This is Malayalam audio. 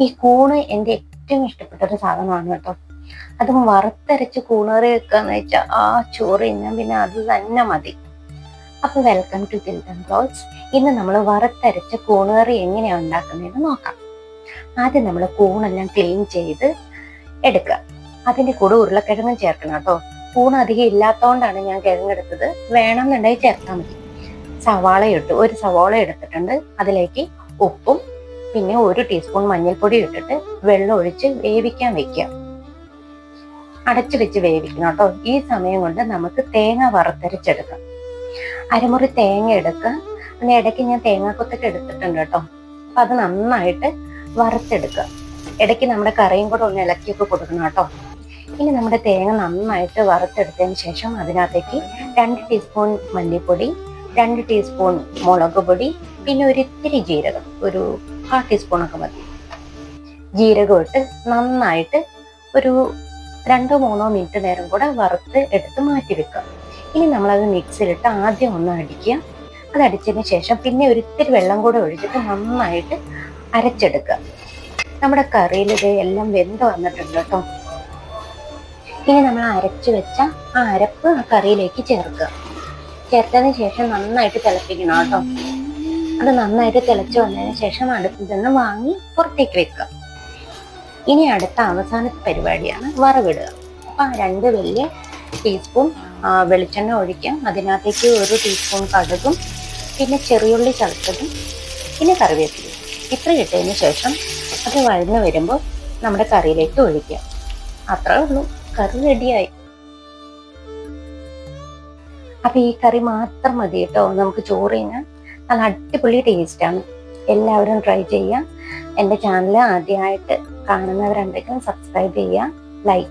ഈ കൂണ് എന്റെ ഏറ്റവും ഇഷ്ടപ്പെട്ട ഒരു സാധനമാണ് കേട്ടോ. അത് വറുത്തരച്ച് കൂണേറി വെക്കാന്ന് വെച്ചാൽ ആ ചോറ് തിന്നാൻ പിന്നെ അത് തന്നെ മതി. അപ്പൊ വെൽക്കം ടു തിൽട്ടൺ ക്ലോത്ത്സ് ഇന്ന് നമ്മൾ വറുത്തരച്ച കൂണേറി എങ്ങനെയാണ് ഉണ്ടാക്കുന്നതെന്ന് നോക്കാം. ആദ്യം നമ്മൾ കൂണെല്ലാം ക്ലീൻ ചെയ്ത് എടുക്കുക. അതിന്റെ കൂടെ ഉരുളക്കിഴങ്ങും ചേർക്കണം കേട്ടോ. കൂണ് അധികം ഇല്ലാത്തതുകൊണ്ടാണ് ഞാൻ കിഴങ്ങെടുത്തത്. വേണമെന്നുണ്ടെങ്കിൽ ചേർത്താൽ മതി. സവാള ഇട്ടു ഒരു സവാള എടുത്തിട്ടുണ്ട്. അതിലേക്ക് ഉപ്പും പിന്നെ ഒരു ടീസ്പൂൺ മഞ്ഞൾപ്പൊടി ഇട്ടിട്ട് വെള്ളം ഒഴിച്ച് വേവിക്കാൻ വെക്കുക. അടച്ചു വെച്ച് വേവിക്കണം കേട്ടോ. ഈ സമയം കൊണ്ട് നമുക്ക് തേങ്ങ വറുത്തരച്ചെടുക്കാം. അരമുറി തേങ്ങ എടുക്കുക പിന്നെ ഇടയ്ക്ക് ഞാൻ തേങ്ങാക്കൊത്തൊക്കെ എടുത്തിട്ടുണ്ട് കേട്ടോ. അപ്പൊ അത് നന്നായിട്ട് വറുത്തെടുക്കുക. ഇടയ്ക്ക് നമ്മുടെ കറിയും കൂടെ ഒന്ന് ഇളക്കിയൊക്കെ കൊടുക്കണം കേട്ടോ. ഇനി നമ്മുടെ തേങ്ങ നന്നായിട്ട് വറുത്തെടുത്തതിന് ശേഷം അതിനകത്തേക്ക് രണ്ട് ടീസ്പൂൺ മല്ലിപ്പൊടി രണ്ട് ടീസ്പൂൺ മുളക് പൊടി പിന്നെ ഒരു ഇത്തിരി ജീരകം ഒരു കാ ടീസ്പൂണൊക്കെ മതി. ജീരകം ഇട്ട് നന്നായിട്ട് ഒരു രണ്ടോ മൂന്നോ മിനിറ്റ് നേരം കൂടെ വറുത്ത് എടുത്ത് മാറ്റി വെക്കുക. ഇനി നമ്മളത് മിക്സിയിലിട്ട് ആദ്യം ഒന്ന് അടിക്കുക. അത് അടിച്ചതിന് ശേഷം പിന്നെ ഒരു ഇത്തിരി വെള്ളം കൂടെ ഒഴിച്ചിട്ട് നന്നായിട്ട് അരച്ചെടുക്കുക. നമ്മുടെ കറിയിൽ ഇത് എല്ലാം വെന്ത് വന്നിട്ടുണ്ട് കേട്ടോ. ഇനി നമ്മൾ അരച്ചു വെച്ച ആ അരപ്പ് ആ കറിയിലേക്ക് ചേർക്കുക. ചേർത്തതിന് ശേഷം നന്നായിട്ട് തിളപ്പിക്കണം കേട്ടോ. അത് നന്നായിട്ട് തിളച്ചു വന്നതിന് ശേഷം അടുപ്പിൽ നിന്ന് വാങ്ങി പുറത്തേക്ക് വെക്കുക. ഇനി അടുത്ത അവസാനത്തെ പരിപാടിയാണ് വറവിടുക. അപ്പം രണ്ട് വലിയ ടീസ്പൂൺ വെളിച്ചെണ്ണ ഒഴിക്കാം. അതിനകത്തേക്ക് ഒരു ടീസ്പൂൺ കടുകും പിന്നെ ചെറിയുള്ളി ചതച്ചതും പിന്നെ കറിവേപ്പില ഇത്ര ഇട്ടതിന് ശേഷം അത് വഴന്ന് വരുമ്പോൾ നമ്മുടെ കറിയിലേക്ക് ഒഴിക്കുക അത്രേ ഉള്ളൂ. കറി റെഡിയായി അപ്പൊ ഈ കറി മാത്രം മതി കേട്ടോ. നമുക്ക് ചോറ് കഴിഞ്ഞാൽ നല്ല അടിപൊളി ടേസ്റ്റാണ് എല്ലാവരും ട്രൈ ചെയ്യാം. എന്റെ ചാനൽ ആദ്യമായിട്ട് കാണുന്നവരുണ്ടെങ്കിൽ സബ്സ്ക്രൈബ് ചെയ്യുക ലൈക്ക്